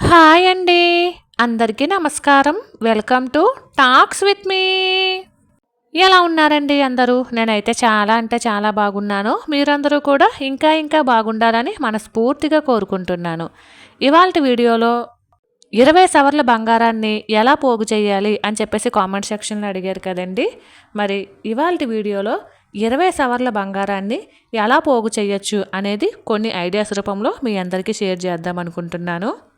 Hi అండి. అందరికీ నమస్కారం. Welcome to talks with me. ఎలా ఉన్నారండి అందరూ? నేనైతే చాలా అంటే చాలా బాగున్నాను. మీరందరూ కూడా ఇంకా ఇంకా బాగుండాలని మనస్ఫూర్తిగా కోరుకుంటున్నాను. ఇవాళ వీడియోలో ఇరవై సవర్ల బంగారాన్ని ఎలా పోగు చేయాలి అని చెప్పేసి కామెంట్ సెక్షన్లో అడిగారు కదండి. మరి ఇవాళ వీడియోలో ఇరవై సవర్ల బంగారాన్ని ఎలా పోగు చేయొచ్చు అనేది కొన్ని ఐడియాస్ రూపంలో మీ అందరికీ షేర్ చేద్దాం అనుకుంటున్నాను.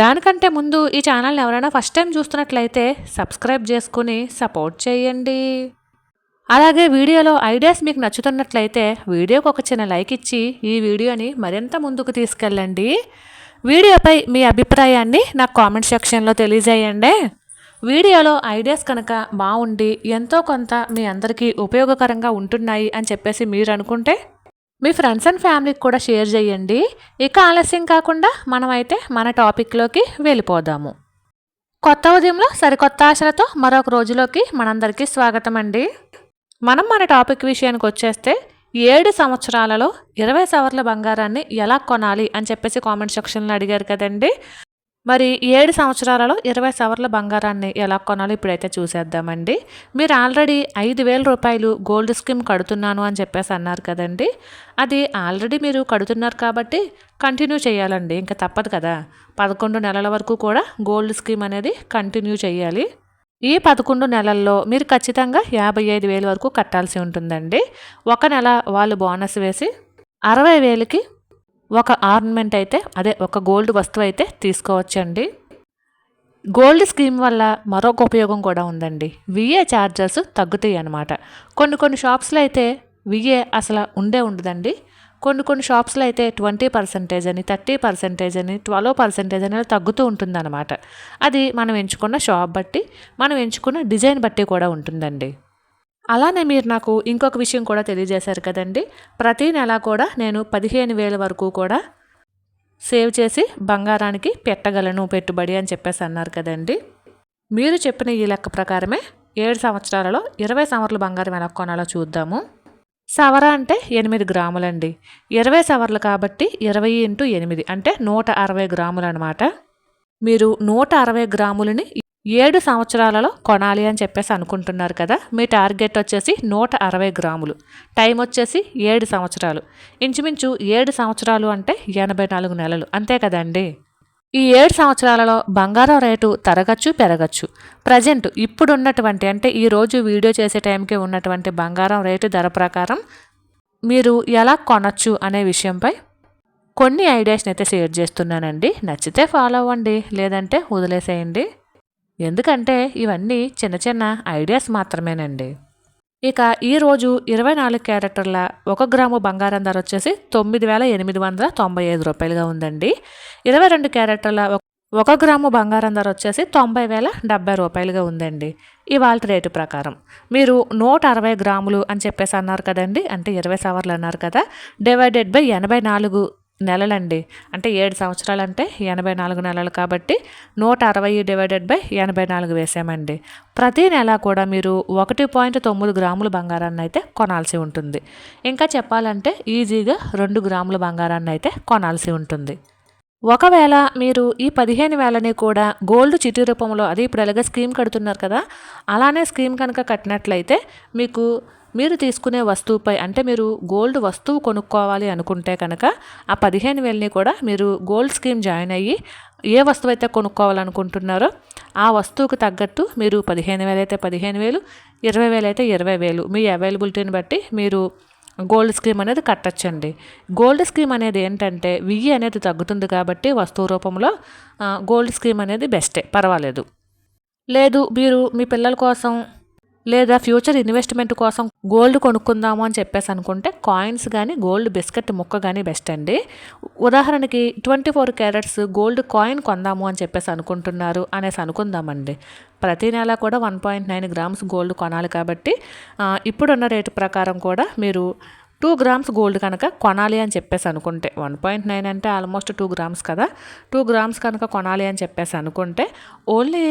దానికంటే ముందు ఈ ఛానల్ని ఎవరైనా ఫస్ట్ టైం చూస్తున్నట్లయితే సబ్స్క్రైబ్ చేసుకుని సపోర్ట్ చేయండి. అలాగే వీడియోలో ఐడియాస్ మీకు నచ్చుతున్నట్లయితే వీడియోకి ఒక చిన్న లైక్ ఇచ్చి ఈ వీడియోని మరింత ముందుకు తీసుకెళ్ళండి. వీడియోపై మీ అభిప్రాయాన్ని నాకు కామెంట్ సెక్షన్లో తెలియజేయండి. వీడియోలో ఐడియాస్ కనుక బాగుండి ఎంతో కొంత మీ అందరికీ ఉపయోగకరంగా ఉంటున్నాయి అని చెప్పేసి మీరు అనుకుంటే మీ ఫ్రెండ్స్ అండ్ ఫ్యామిలీకి కూడా షేర్ చేయండి. ఇక ఆలస్యం కాకుండా మనమైతే మన టాపిక్లోకి వెళ్ళిపోదాము. కొత్త ఉదయంలో సరికొత్త ఆశలతో మరొక రోజులోకి మనందరికీ స్వాగతం అండి. మనం మన టాపిక్ విషయానికి వచ్చేస్తే ఏడు సంవత్సరాలలో ఇరవై సవర్ల బంగారాన్ని ఎలా కొనాలి అని చెప్పేసి కామెంట్ సెక్షన్లో అడిగారు కదండి. మరి ఏడు సంవత్సరాలలో ఇరవై సవర్ల బంగారాన్ని ఎలా కొనాలో ఇప్పుడైతే చూసేద్దామండి. మీరు ఆల్రెడీ ఐదు వేల రూపాయలు గోల్డ్ స్కీమ్ కడుతున్నాను అని చెప్పేసి అన్నారు కదండి. అది ఆల్రెడీ మీరు కడుతున్నారు కాబట్టి కంటిన్యూ చేయాలండి. ఇంకా తప్పదు కదా. పదకొండు నెలల వరకు కూడా గోల్డ్ స్కీమ్ అనేది కంటిన్యూ చేయాలి. ఈ పదకొండు నెలల్లో మీరు ఖచ్చితంగా యాభై ఐదు వేల వరకు కట్టాల్సి ఉంటుందండి. ఒక నెల వాళ్ళు బోనస్ వేసి అరవై వేలకి ఒక ఆర్నమెంట్ అయితే అదే ఒక గోల్డ్ వస్తువు అయితే తీసుకోవచ్చండి. గోల్డ్ స్కీమ్ వల్ల మరొక ఉపయోగం కూడా ఉందండి. విఏ ఛార్జెస్ తగ్గుతాయి అన్నమాట. కొన్ని కొన్ని షాప్స్లో అయితే విఏ అసలు ఉండే ఉండదండి. కొన్ని కొన్ని షాప్స్లో అయితే ట్వంటీ పర్సెంటేజ్ అని థర్టీ పర్సెంటేజ్ అని ట్వెల్వ్ పర్సెంటేజ్ అనేది తగ్గుతూ ఉంటుందన్నమాట అది మనం ఎంచుకున్న షాప్ బట్టి మనం ఎంచుకున్న డిజైన్ బట్టి కూడా ఉంటుందండి. అలానే మీరు నాకు ఇంకొక విషయం కూడా తెలియజేశారు కదండి. ప్రతి నెల కూడా నేను పదిహేను వేల వరకు కూడా సేవ్ చేసి బంగారానికి పెట్టగలను పెట్టుబడి అని చెప్పేసి అన్నారు కదండి. మీరు చెప్పిన ఈ లెక్క ప్రకారమే ఏడు సంవత్సరాలలో ఇరవై సవర్లు బంగారం ఎలా కొనాలో చూద్దాము. సవర అంటే ఎనిమిది గ్రాములండి. ఇరవై సవర్లు కాబట్టి ఇరవై ఇంటూ ఎనిమిది అంటే నూట అరవై గ్రాములు అనమాట మీరు నూట అరవై గ్రాములని ఏడు సంవత్సరాలలో కొనాలి అని చెప్పేసి అనుకుంటున్నారు కదా. మీ టార్గెట్ వచ్చేసి నూట అరవై గ్రాములు. టైం వచ్చేసి ఏడు సంవత్సరాలు. ఇంచుమించు ఏడు సంవత్సరాలు అంటే ఎనభై నాలుగు నెలలు. అంతే కదండి? ఈ ఏడు సంవత్సరాలలో బంగారం రేటు తరగచ్చు పెరగచ్చు. ప్రజెంట్ ఇప్పుడున్నటువంటి అంటే ఈరోజు వీడియో చేసే టైంకి ఉన్నటువంటి బంగారం రేటు ధర ప్రకారం మీరు ఎలా కొనచ్చు అనే విషయంపై కొన్ని ఐడియాస్ని అయితే షేర్ చేస్తున్నానండి. నచ్చితే ఫాలో అవ్వండి. లేదంటే వదిలేసేయండి. ఎందుకంటే ఇవన్నీ చిన్న చిన్న ఐడియాస్ మాత్రమేనండి. ఇక ఈరోజు ఇరవై నాలుగు క్యారెక్టర్ల ఒక గ్రాము బంగారం ధర వచ్చేసి తొమ్మిది వేల ఎనిమిది వందల తొంభై ఐదు రూపాయలుగా ఉందండి. ఇరవై రెండు క్యారెక్టర్ల ఒక గ్రాము బంగారం ధర వచ్చేసి తొంభై వేల డెబ్బై రూపాయలుగా ఉందండి. ఇవాళ రేటు ప్రకారం. మీరు నూట అరవై గ్రాములు అని చెప్పేసి అన్నారు కదండి అంటే ఇరవై సవర్లు అన్నారు కదా డివైడెడ్ బై ఎనభై నాలుగు నెలలండి. అంటే ఏడు సంవత్సరాలు అంటే ఎనభై నాలుగు నెలలు కాబట్టి నూట అరవై డివైడెడ్ బై ఎనభై నాలుగు వేసామండి. ప్రతి నెల కూడా మీరు ఒకటి పాయింట్ తొమ్మిది గ్రాముల బంగారాన్ని అయితే కొనాల్సి ఉంటుంది. ఇంకా చెప్పాలంటే ఈజీగా రెండు గ్రాముల బంగారాన్ని అయితే కొనాల్సి ఉంటుంది. ఒకవేళ మీరు ఈ పదిహేను వేలని కూడా గోల్డ్ చిట్టి రూపంలో అది ఇప్పుడు ఎలాగ స్కీమ్ కడుతున్నారు కదా అలానే స్కీమ్ కనుక కట్టినట్లయితే మీకు మీరు తీసుకునే వస్తువుపై అంటే మీరు గోల్డ్ వస్తువు కొనుక్కోవాలి అనుకుంటే కనుక ఆ పదిహేను వేలని కూడా మీరు గోల్డ్ స్కీమ్ జాయిన్ అయ్యి ఏ వస్తువు అయితే కొనుక్కోవాలనుకుంటున్నారో ఆ వస్తువుకు తగ్గట్టు మీరు పదిహేను వేలు అయితే పదిహేను వేలు ఇరవై వేలు అయితే ఇరవై వేలు మీ అవైలబిలిటీని బట్టి మీరు గోల్డ్ స్కీమ్ అనేది కట్టచ్చండి. గోల్డ్ స్కీమ్ అనేది ఏంటంటే వియ్యి అనేది తగ్గుతుంది కాబట్టి వస్తువు రూపంలో గోల్డ్ స్కీమ్ అనేది బెస్టే పర్వాలేదు. లేదు మీరు మీ పిల్లల కోసం లేదా ఫ్యూచర్ ఇన్వెస్ట్మెంట్ కోసం గోల్డ్ కొనుక్కుందాము అని చెప్పేసి అనుకుంటే కాయిన్స్ కానీ గోల్డ్ బిస్కెట్ ముక్క కానీ బెస్ట్ అండి. ఉదాహరణకి twenty four carats gold coin కొందాము అని చెప్పేసి అనుకుంటున్నారు అనేసి అనుకుందామండి. ప్రతి నెల కూడా one point nine grams gold కొనాలి కాబట్టి ఇప్పుడున్న రేటు ప్రకారం కూడా మీరు టూ గ్రామ్స్ గోల్డ్ కనుక కొనాలి అని చెప్పేసి అనుకుంటే వన్ పాయింట్ నైన్ అంటే ఆల్మోస్ట్ టూ గ్రామ్స్ కదా టూ గ్రామ్స్ కనుక కొనాలి అని చెప్పేసి అనుకుంటే ఓన్లీ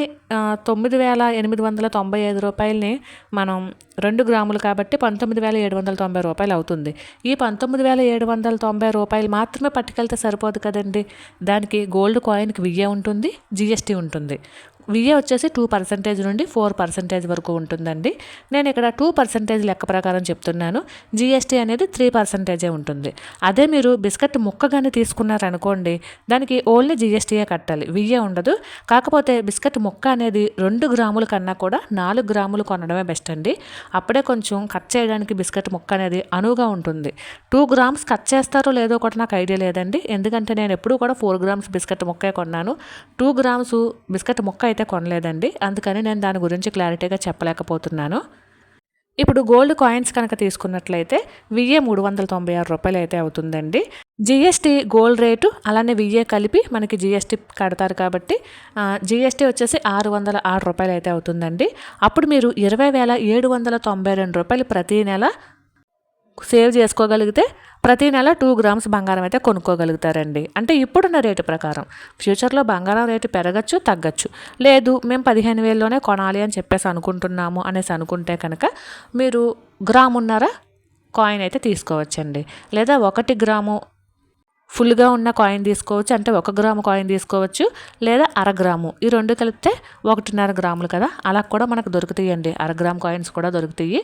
తొమ్మిది వేల ఎనిమిది వందల తొంభై ఐదు రూపాయలని మనం రెండు గ్రాములు కాబట్టి పంతొమ్మిది వేల ఏడు వందల తొంభై రూపాయలు అవుతుంది. ఈ పంతొమ్మిది వేల ఏడు వందల తొంభై రూపాయలు మాత్రమే పట్టుకెళ్తే సరిపోదు కదండి. దానికి గోల్డ్ కాయిన్కి వియ్యే ఉంటుంది జిఎస్టీ ఉంటుంది. విఏ వచ్చేసి టూ పర్సెంటేజ్ నుండి ఫోర్ పర్సెంటేజ్ వరకు ఉంటుందండి. నేను ఇక్కడ టూ పర్సెంటేజ్ లెక్క ప్రకారం చెప్తున్నాను. జిఎస్టీ అనేది త్రీ పర్సెంటేజే ఉంటుంది. అదే మీరు బిస్కెట్ ముక్క కానీ తీసుకున్నారనుకోండి దానికి ఓన్లీ జిఎస్టీయే కట్టాలి. విఏ ఉండదు. కాకపోతే బిస్కెట్ ముక్క అనేది రెండు గ్రాముల కన్నా కూడా నాలుగు గ్రాములు కొనడమే బెస్ట్ అండి. అప్పుడే కొంచెం కట్ చేయడానికి బిస్కెట్ ముక్క అనేది అనువుగా ఉంటుంది. టూ గ్రామ్స్ కట్ చేస్తారో లేదో కూడా నాకు ఐడియా లేదండి. ఎందుకంటే నేను ఎప్పుడూ కూడా ఫోర్ గ్రామ్స్ బిస్కెట్ ముక్కే కొన్నాను. టూ గ్రామ్స్ బిస్కెట్ ముక్క అయితే కొనలేదండి. అందుకని నేను దాని గురించి క్లారిటీగా చెప్పలేకపోతున్నాను. ఇప్పుడు గోల్డ్ కాయిన్స్ కనుక తీసుకున్నట్లయితే విఏ మూడు వందల తొంభై ఆరు రూపాయలు అయితే అవుతుందండి. జిఎస్టీ గోల్డ్ రేటు అలానే విఏ కలిపి మనకి జిఎస్టీ కడతారు కాబట్టి జిఎస్టీ వచ్చేసి ఆరు వందల ఆరు రూపాయలు అయితే అవుతుందండి. అప్పుడు మీరు ఇరవై వేల ఏడు వందల తొంభై రెండు రూపాయలు ప్రతి నెల సేవ్ చేసుకోగలిగితే ప్రతి నెల టూ గ్రామ్స్ బంగారం అయితే కొనుక్కోగలుగుతారండి. అంటే ఇప్పుడున్న రేటు ప్రకారం. ఫ్యూచర్లో బంగారం రేటు పెరగచ్చు తగ్గచ్చు. లేదు మేము పదిహేను వేల్లోనే కొనాలి అని చెప్పేసి అనుకుంటున్నాము అనేసి అనుకుంటే కనుక మీరు గ్రామున్నర కాయిన్ అయితే తీసుకోవచ్చండి. లేదా ఒకటి గ్రాము ఫుల్గా ఉన్న కాయిన్ తీసుకోవచ్చు. అంటే ఒక గ్రాము కాయిన్ తీసుకోవచ్చు. లేదా అర గ్రాము. ఈ రెండు కలిపితే ఒకటిన్నర గ్రాములు కదా. అలా కూడా మనకు దొరుకుతాయండి. అర గ్రామ్ కాయిన్స్ కూడా దొరుకుతాయి.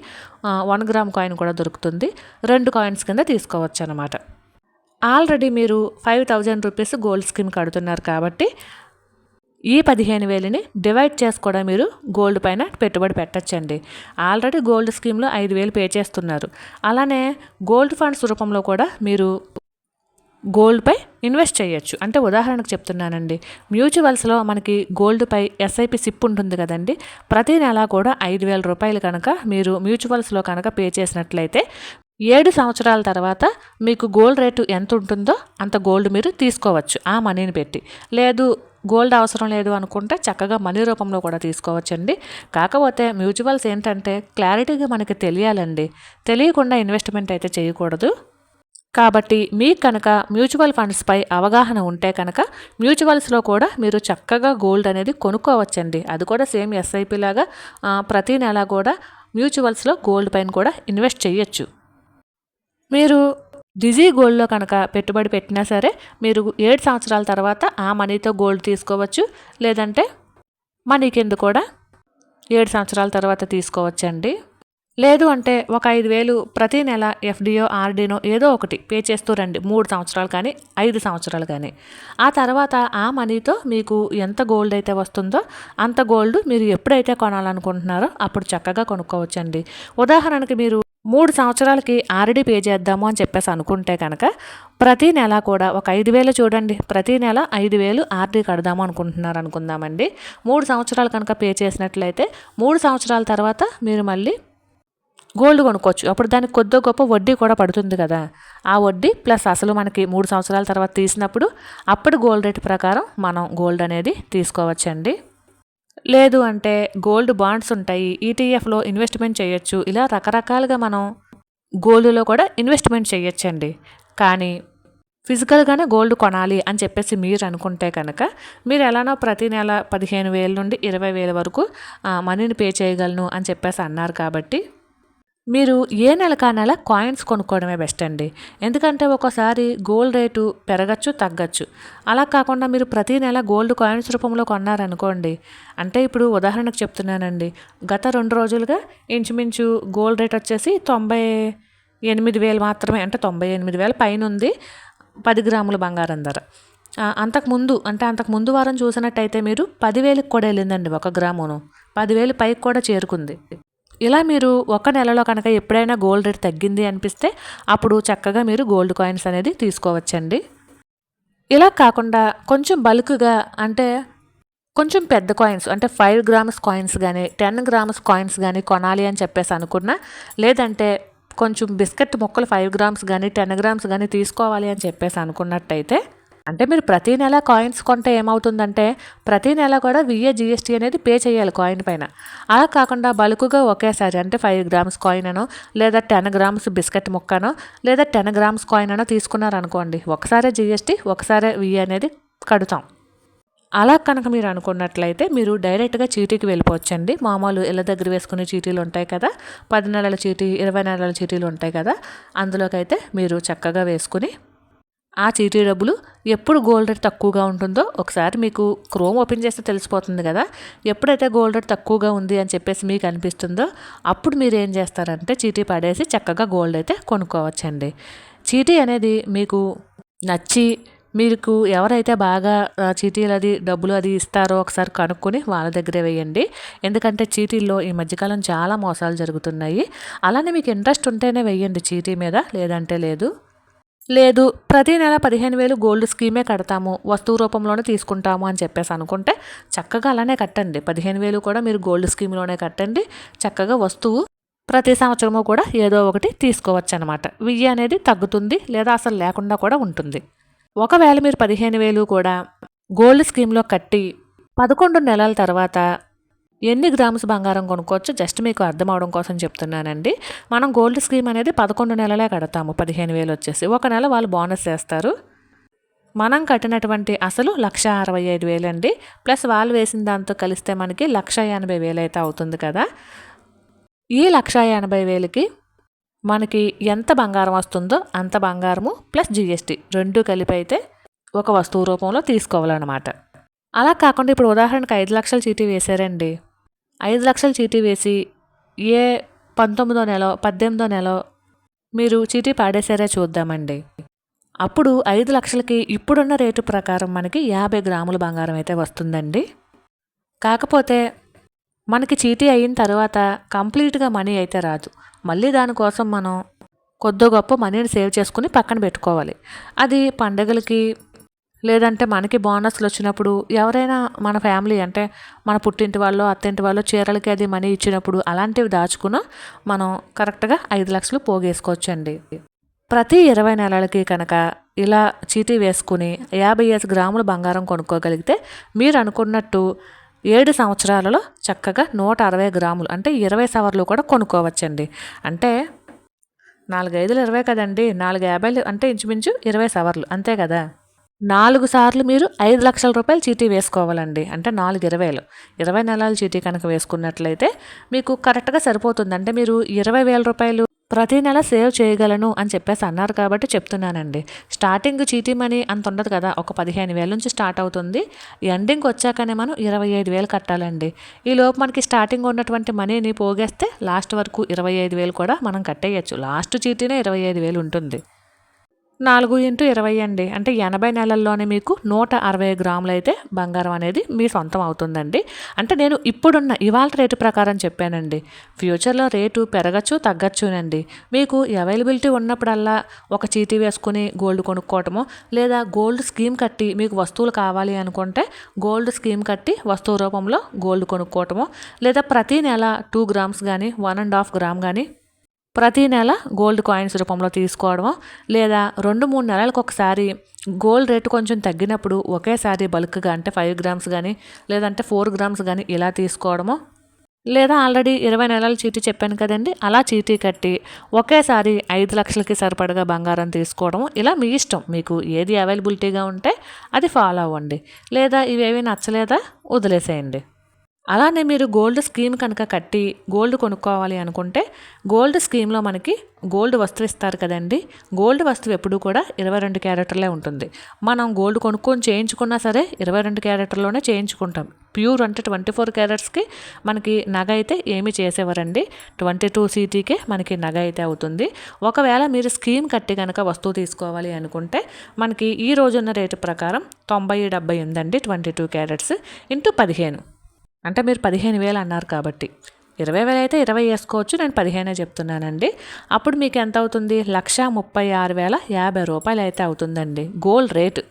వన్ గ్రామ్ కాయిన్ కూడా దొరుకుతుంది. రెండు కాయిన్స్ కింద తీసుకోవచ్చు అనమాట ఆల్రెడీ మీరు five thousand rupees gold scheme కడుతున్నారు కాబట్టి ఈ పదిహేను వేలని డివైడ్ చేసి కూడా మీరు గోల్డ్ పైన పెట్టుబడి పెట్టచ్చండి. ఆల్రెడీ గోల్డ్ స్కీమ్లో ఐదు వేలు పే చేస్తున్నారు. అలానే గోల్డ్ ఫండ్స్ రూపంలో కూడా మీరు గోల్డ్పై ఇన్వెస్ట్ చేయొచ్చు. అంటే ఉదాహరణకు చెప్తున్నానండి. మ్యూచువల్స్లో మనకి గోల్డ్పై ఎస్ఐపి సిప్ ఉంటుంది కదండి. ప్రతి నెల కూడా ఐదు వేల రూపాయలు కనుక మీరు మ్యూచువల్స్లో కనుక పే చేసినట్లయితే ఏడు సంవత్సరాల తర్వాత మీకు గోల్డ్ రేటు ఎంత ఉంటుందో అంత గోల్డ్ మీరు తీసుకోవచ్చు ఆ మనీని పెట్టి. లేదు గోల్డ్ అవసరం లేదు అనుకుంటే చక్కగా మనీ రూపంలో కూడా తీసుకోవచ్చండి. కాకపోతే మ్యూచువల్స్ ఏంటంటే క్లారిటీగా మనకి తెలియాలండి. తెలియకుండా ఇన్వెస్ట్మెంట్ అయితే చేయకూడదు. కాబట్టి మీకు కనుక మ్యూచువల్ ఫండ్స్పై అవగాహన ఉంటే కనుక మ్యూచువల్స్లో కూడా మీరు చక్కగా గోల్డ్ అనేది కొనుక్కోవచ్చండి. అది కూడా సేమ్ ఎస్ఐపి లాగా ప్రతి నెల కూడా మ్యూచువల్స్లో గోల్డ్ పైన కూడా ఇన్వెస్ట్ చేయొచ్చు. మీరు డిజీ గోల్డ్లో కనుక పెట్టుబడి పెట్టినా సరే మీరు ఏడు సంవత్సరాల తర్వాత ఆ మనీతో గోల్డ్ తీసుకోవచ్చు. లేదంటే మనీ కింద కూడా ఏడు సంవత్సరాల తర్వాత తీసుకోవచ్చండి. లేదు అంటే ఒక ఐదు వేలు ప్రతి నెల ఎఫ్డిఓ ఆర్డీనో ఏదో ఒకటి పే చేస్తూ రండి. మూడు సంవత్సరాలు కానీ ఐదు సంవత్సరాలు కానీ. ఆ తర్వాత ఆ మనీతో మీకు ఎంత గోల్డ్ అయితే వస్తుందో అంత గోల్డ్ మీరు ఎప్పుడైతే కొనాలనుకుంటున్నారో అప్పుడు చక్కగా కొనుక్కోవచ్చండి. ఉదాహరణకి మీరు మూడు సంవత్సరాలకి ఆర్డీ పే చేద్దాము అని చెప్పేసి అనుకుంటే కనుక ప్రతి నెల కూడా ఒక ఐదు వేలు చూడండి. ప్రతి నెల ఐదు వేలు ఆర్డీ కడదాము అనుకుంటున్నారు అనుకుందామండి. మూడు సంవత్సరాలు కనుక పే చేసినట్లయితే మూడు సంవత్సరాల తర్వాత మీరు మళ్ళీ గోల్డ్ కొనుక్కోవచ్చు. అప్పుడు దానికి కొద్ది గొప్ప వడ్డీ కూడా పడుతుంది కదా. ఆ వడ్డీ ప్లస్ అసలు మనకి మూడు సంవత్సరాల తర్వాత తీసినప్పుడు అప్పుడు గోల్డ్ రేట్ ప్రకారం మనం గోల్డ్ అనేది తీసుకోవచ్చండి. లేదు అంటే గోల్డ్ బాండ్స్ ఉంటాయి. ఈటీఎఫ్లో ఇన్వెస్ట్మెంట్ చేయొచ్చు. ఇలా రకరకాలుగా మనం గోల్డ్లో కూడా ఇన్వెస్ట్మెంట్ చేయొచ్చండి. కానీ ఫిజికల్గానే గోల్డ్ కొనాలి అని చెప్పేసి మీరు అనుకుంటే కనుక మీరు ఎలానో ప్రతి నెల పదిహేను వేల నుండి ఇరవై వేల వరకు మనీని పే చేయగలను అని చెప్పేసి అన్నారు కాబట్టి మీరు ఏ నెలకా నెల కాయిన్స్ కొనుక్కోవడమే బెస్ట్ అండి. ఎందుకంటే ఒకసారి గోల్డ్ రేటు పెరగచ్చు తగ్గచ్చు. అలా కాకుండా మీరు ప్రతి నెల గోల్డ్ కాయిన్స్ రూపంలో కొన్నారనుకోండి. అంటే ఇప్పుడు ఉదాహరణకు చెప్తున్నానండి. గత రెండు రోజులుగా ఇంచుమించు గోల్డ్ రేట్ వచ్చేసి తొంభై ఎనిమిది వేలు మాత్రమే అంటే తొంభై ఎనిమిది వేల పైన ఉంది పది గ్రాముల బంగారం ధర. అంతకుముందు అంటే అంతకు ముందు వారం చూసినట్టయితే మీరు పదివేలకు కూడా వెళ్ళిందండి ఒక గ్రామును. పదివేలు పైకి కూడా చేరుకుంది. ఇలా మీరు ఒక నెలలో కనుక ఎప్పుడైనా గోల్డ్ రేట్ తగ్గింది అనిపిస్తే అప్పుడు చక్కగా మీరు గోల్డ్ కాయిన్స్ అనేది తీసుకోవచ్చండి. ఇలా కాకుండా కొంచెం బల్క్గా అంటే కొంచెం పెద్ద కాయిన్స్ అంటే ఫైవ్ గ్రామ్స్ కాయిన్స్ కానీ టెన్ గ్రామ్స్ కాయిన్స్ కానీ కొనాలి అని చెప్పేసి అనుకున్నా లేదంటే కొంచెం బిస్కెట్ ముక్కలు ఫైవ్ గ్రామ్స్ కానీ టెన్ గ్రామ్స్ కానీ తీసుకోవాలి అని చెప్పేసి అనుకున్నట్టయితే అంటే మీరు ప్రతి నెల కాయిన్స్ కొంటే ఏమవుతుందంటే ప్రతి నెల కూడా విఏ జిఎస్టీ అనేది పే చేయాలి కాయిన్ పైన. అలా కాకుండా బల్క్గా ఒకేసారి అంటే ఫైవ్ గ్రామ్స్ కాయిన్ అనో లేదా టెన్ గ్రామ్స్ బిస్కెట్ ముక్కనో లేదా టెన్ గ్రామ్స్ కాయిన్ అనో తీసుకున్నారనుకోండి ఒకసారి జిఎస్టీ ఒకసారి విఏ అనేది కడతాం. అలా కనుక మీరు అనుకున్నట్లయితే మీరు డైరెక్ట్గా చీటీకి వెళ్ళిపోవచ్చండి. మామూలు ఇళ్ళ దగ్గర వేసుకునే చీటీలు ఉంటాయి కదా పది నెలల చీటీ ఇరవై నెలల చీటీలు ఉంటాయి కదా అందులోకైతే మీరు చక్కగా వేసుకుని ఆ చీటీ డబ్బులు ఎప్పుడు గోల్డ్ రేట్ తక్కువగా ఉంటుందో ఒకసారి మీకు క్రోమ్ ఓపెన్ చేస్తే తెలిసిపోతుంది కదా. ఎప్పుడైతే గోల్డ్ రేట్ తక్కువగా ఉంది అని చెప్పేసి మీకు అనిపిస్తుందో అప్పుడు మీరు ఏం చేస్తారంటే చీటీ పడేసి చక్కగా గోల్డ్ అయితే కొనుక్కోవచ్చండి. చీటీ అనేది మీకు నచ్చి మీకు ఎవరైతే బాగా చీటీలు అది డబ్బులు అది ఇస్తారో ఒకసారి కనుక్కొని వాళ్ళ దగ్గరే వేయండి. ఎందుకంటే చీటీల్లో ఈ మధ్యకాలం చాలా మోసాలు జరుగుతున్నాయి. అలానే మీకు ఇంట్రెస్ట్ ఉంటేనే వేయండి చీటీ మీద లేదంటే లేదు. లేదు ప్రతి నెల పదిహేను వేలు గోల్డ్ స్కీమే కడతాము వస్తువు రూపంలోనే తీసుకుంటాము అని చెప్పేసి అనుకుంటే చక్కగా అలానే కట్టండి. పదిహేను వేలు కూడా మీరు గోల్డ్ స్కీమ్లోనే కట్టండి. చక్కగా వస్తువు ప్రతి సంవత్సరము కూడా ఏదో ఒకటి తీసుకోవచ్చు అనమాట వెయ్యి అనేది తగ్గుతుంది లేదా అసలు లేకుండా కూడా ఉంటుంది. ఒకవేళ మీరు పదిహేను వేలు కూడా గోల్డ్ స్కీమ్లో కట్టి పదకొండు నెలల తర్వాత ఎన్ని గ్రామ్స్ బంగారం కొనుక్కోవచ్చు జస్ట్ మీకు అర్థం అవడం కోసం చెప్తున్నానండి. మనం గోల్డ్ స్కీమ్ అనేది పదకొండు నెలలే కడతాము. పదిహేను వేలు వచ్చేసి. ఒక నెల వాళ్ళు బోనస్ వేస్తారు మనం కట్టినటువంటి అసలు లక్ష అరవై ఐదు వేలండి. ప్లస్ వాళ్ళు వేసిన దాంతో కలిస్తే మనకి లక్ష ఎనభై వేలు అయితే అవుతుంది కదా. ఈ లక్ష ఎనభై వేలకి మనకి ఎంత బంగారం వస్తుందో అంత బంగారము ప్లస్ జిఎస్టీ రెండు కలిపి అయితే ఒక వస్తువు రూపంలో తీసుకోవాలన్నమాట. అలా కాకుండా ఇప్పుడు ఉదాహరణకు ఐదు లక్షల చీటీ వేశారండి. ఐదు లక్షల చీటీ వేసి ఏ పంతొమ్మిదో నెల పద్దెనిమిదో నెల మీరు చీటీ పాడేశారే చూద్దామండి. అప్పుడు ఐదు లక్షలకి ఇప్పుడున్న రేటు ప్రకారం మనకి యాభై గ్రాముల బంగారం అయితే వస్తుందండి. కాకపోతే మనకి చీటీ అయిన తర్వాత కంప్లీట్గా మనీ అయితే రాదు. మళ్ళీ దానికోసం మనం కొద్ది గొప్ప మనీని సేవ్ చేసుకుని పక్కన పెట్టుకోవాలి. అది పండగలకి లేదంటే మనకి బోనస్లు వచ్చినప్పుడు ఎవరైనా మన ఫ్యామిలీ అంటే మన పుట్టింటి వాళ్ళు అత్తింటి వాళ్ళు చీరలకి అది మనీ ఇచ్చినప్పుడు అలాంటివి దాచుకున్న మనం కరెక్ట్గా ఐదు లక్షలు పోగేసుకోవచ్చండి. ప్రతి ఇరవై నెలలకి కనుక ఇలా చీటీ వేసుకుని యాభై ఐదు గ్రాముల బంగారం కొనుక్కోగలిగితే మీరు అనుకున్నట్టు ఏడు సంవత్సరాలలో చక్కగా నూట అరవై గ్రాములు అంటే ఇరవై సవర్లు కూడా కొనుక్కోవచ్చండి. అంటే నాలుగైదులు ఇరవై కదండి నాలుగు యాభైలు అంటే ఇంచుమించు ఇరవై సవర్లు అంతే కదా. నాలుగు సార్లు మీరు ఐదు లక్షల రూపాయలు చీటీ వేసుకోవాలండి. అంటే నాలుగు ఇరవైలు. ఇరవై నెలల చీటీ కనుక వేసుకున్నట్లయితే మీకు కరెక్ట్గా సరిపోతుంది. అంటే మీరు ఇరవై వేల రూపాయలు ప్రతి నెల సేవ్ చేయగలను అని చెప్పేసి అన్నారు కాబట్టి చెప్తున్నానండి. స్టార్టింగ్ చీటీ మనీ అంత ఉండదు కదా. ఒక పదిహేను వేల నుంచి స్టార్ట్ అవుతుంది. ఎండింగ్ వచ్చాకనే మనం ఇరవై ఐదు వేలు కట్టాలండి. ఈ లోపు మనకి స్టార్టింగ్ ఉన్నటువంటి మనీని పోగేస్తే లాస్ట్ వరకు ఇరవై ఐదు వేలు కూడా మనం కట్టేయచ్చు. లాస్ట్ చీటీనే ఇరవై ఐదు వేలు ఉంటుంది. నాలుగు ఇంటూ ఇరవై అండి. అంటే ఎనభై నెలల్లోనే మీకు నూట అరవై గ్రాములు అయితే బంగారం అనేది మీ సొంతం అవుతుందండి. అంటే నేను ఇప్పుడున్న ఇవాళ రేటు ప్రకారం చెప్పానండి. ఫ్యూచర్లో రేటు పెరగచ్చు తగ్గచ్చునండి. మీకు అవైలబిలిటీ ఉన్నప్పుడల్లా ఒక చీటీ వేసుకుని గోల్డ్ కొనుక్కోవటము లేదా గోల్డ్ స్కీమ్ కట్టి మీకు వస్తువులు కావాలి అనుకుంటే గోల్డ్ స్కీమ్ కట్టి వస్తువు రూపంలో గోల్డ్ కొనుక్కోవటము లేదా ప్రతి నెల టూ గ్రామ్స్ కానీ వన్ అండ్ హాఫ్ గ్రామ్ కానీ ప్రతి నెల గోల్డ్ కాయిన్స్ రూపంలో తీసుకోవడము లేదా రెండు మూడు నెలలకు ఒకసారి గోల్డ్ రేటు కొంచెం తగ్గినప్పుడు ఒకేసారి బల్క్గా అంటే ఫైవ్ గ్రామ్స్ కానీ లేదంటే ఫోర్ గ్రామ్స్ కానీ ఇలా తీసుకోవడము? లేదా ఆల్రెడీ ఇరవై నెలల చీటీ చెప్పాను కదండి అలా చీటీ కట్టి ఒకేసారి ఐదు లక్షలకి సరిపడగా బంగారం తీసుకోవడం ఇలా మీ ఇష్టం. మీకు ఏది అవైలబిలిటీగా ఉంటే అది ఫాలో అవ్వండి. లేదా ఇవేవి నచ్చలేదా వదిలేసేయండి. అలానే మీరు గోల్డ్ స్కీమ్ కనుక కట్టి గోల్డ్ కొనుక్కోవాలి అనుకుంటే గోల్డ్ స్కీమ్లో మనకి గోల్డ్ వస్తువు ఇస్తారు కదండి. గోల్డ్ వస్తువు ఎప్పుడూ కూడా ఇరవై రెండు క్యారెక్టర్లే ఉంటుంది. మనం గోల్డ్ కొనుక్కొని చేయించుకున్నా సరే ఇరవై రెండు క్యారెక్టర్లోనే చేయించుకుంటాం. ప్యూర్ అంటే ట్వంటీ ఫోర్ క్యారెట్స్కి మనకి నగ అయితే ఏమి చేసేవారండి. ట్వంటీ టూ సీటీకే మనకి నగ అయితే అవుతుంది. ఒకవేళ మీరు స్కీమ్ కట్టి కనుక వస్తువు తీసుకోవాలి అనుకుంటే మనకి ఈ రోజున్న రేటు ప్రకారం తొంభై డెబ్బై ఉందండి ట్వంటీ టూ క్యారెట్స్ ఇంటూ పదిహేను. అంటే మీరు పదిహేను వేలు అన్నారు కాబట్టి. ఇరవై వేలు అయితే ఇరవై వేసుకోవచ్చు నేను పదిహేనే చెప్తున్నానండి. అప్పుడు మీకు ఎంత అవుతుంది? లక్ష ముప్పై ఆరు వేల యాభై రూపాయలు అయితే అవుతుందండి. Gold rate.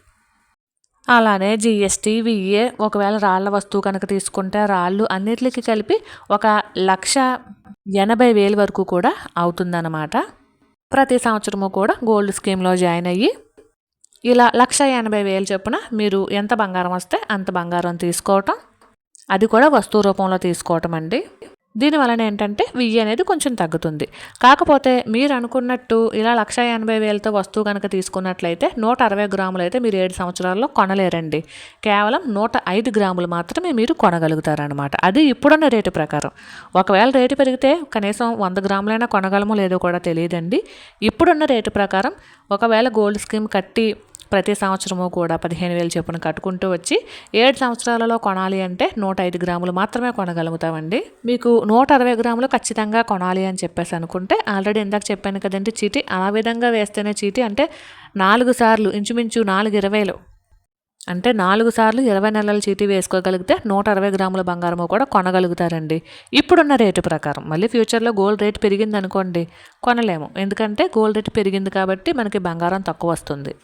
అలానే జిఎస్టీ విఏ ఒకవేళ రాళ్ళ వస్తువు కనుక తీసుకుంటే రాళ్ళు అన్నిటికి కలిపి ఒక లక్ష ఎనభై వేలు వరకు కూడా అవుతుందన్నమాట. ప్రతి సంవత్సరము కూడా గోల్డ్ స్కీమ్లో జాయిన్ అయ్యి ఇలా లక్ష ఎనభై వేలు చొప్పున మీరు ఎంత బంగారం వస్తే అంత బంగారం తీసుకోవటం. అది కూడా వస్తువు రూపంలో తీసుకోవటం అండి. దీనివలన ఏంటంటే వెయ్యి అనేది కొంచెం తగ్గుతుంది. కాకపోతే మీరు అనుకున్నట్టు ఇలా లక్ష ఎనభై వేలతో వస్తువు కనుక తీసుకున్నట్లయితే నూట అరవై గ్రాములు అయితే మీరు ఏడు సంవత్సరాల్లో కొనలేరండి. కేవలం నూట ఐదు గ్రాములు మాత్రమే మీరు కొనగలుగుతారనమాట అది ఇప్పుడున్న రేటు ప్రకారం. ఒకవేళ రేటు పెరిగితే కనీసం వంద గ్రాములైనా కొనగలమో లేదో కూడా తెలియదండి. ఇప్పుడున్న రేటు ప్రకారం ఒకవేళ గోల్డ్ స్కీమ్ కట్టి ప్రతి సంవత్సరము కూడా పదిహేను వేలు చొప్పున కట్టుకుంటూ వచ్చి ఏడు సంవత్సరాలలో కొనాలి అంటే నూట ఐదు గ్రాములు మాత్రమే కొనగలుగుతామండి. మీకు నూట అరవై గ్రాములు ఖచ్చితంగా కొనాలి అని చెప్పేసి అనుకుంటే ఆల్రెడీ ఇందాక చెప్పాను కదండి చీటీ ఆ విధంగా వేస్తేనే చీటీ అంటే నాలుగు సార్లు ఇంచుమించు నాలుగు ఇరవైలు. అంటే నాలుగు సార్లు ఇరవై నెలల చీటీ వేసుకోగలిగితే నూట అరవై గ్రాముల బంగారము కూడా కొనగలుగుతారండి. ఇప్పుడున్న రేటు ప్రకారం. మళ్ళీ ఫ్యూచర్లో గోల్డ్ రేట్ పెరిగింది అనుకోండి కొనలేము. ఎందుకంటే గోల్డ్ రేట్ పెరిగింది కాబట్టి మనకి బంగారం తక్కువ వస్తుంది.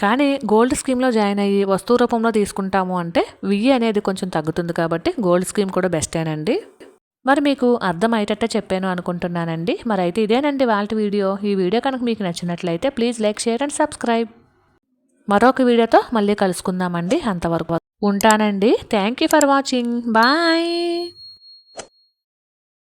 కానీ గోల్డ్ స్కీమ్లో జాయిన్ అయ్యి వస్తువు రూపంలో తీసుకుంటాము అంటే వెయ్యి అనేది కొంచెం తగ్గుతుంది కాబట్టి గోల్డ్ స్కీమ్ కూడా బెస్టేనండి. మరి మీకు అర్థమయ్యేటట్టే చెప్పాను అనుకుంటున్నానండి. మరి అయితే ఇదేనండి వాళ్ళ వీడియో. ఈ వీడియో కనుక మీకు నచ్చినట్లయితే please like share and subscribe. మరొక వీడియోతో మళ్ళీ కలుసుకుందామండి. అంతవరకు ఉంటానండి. Thank you for watching. Bye.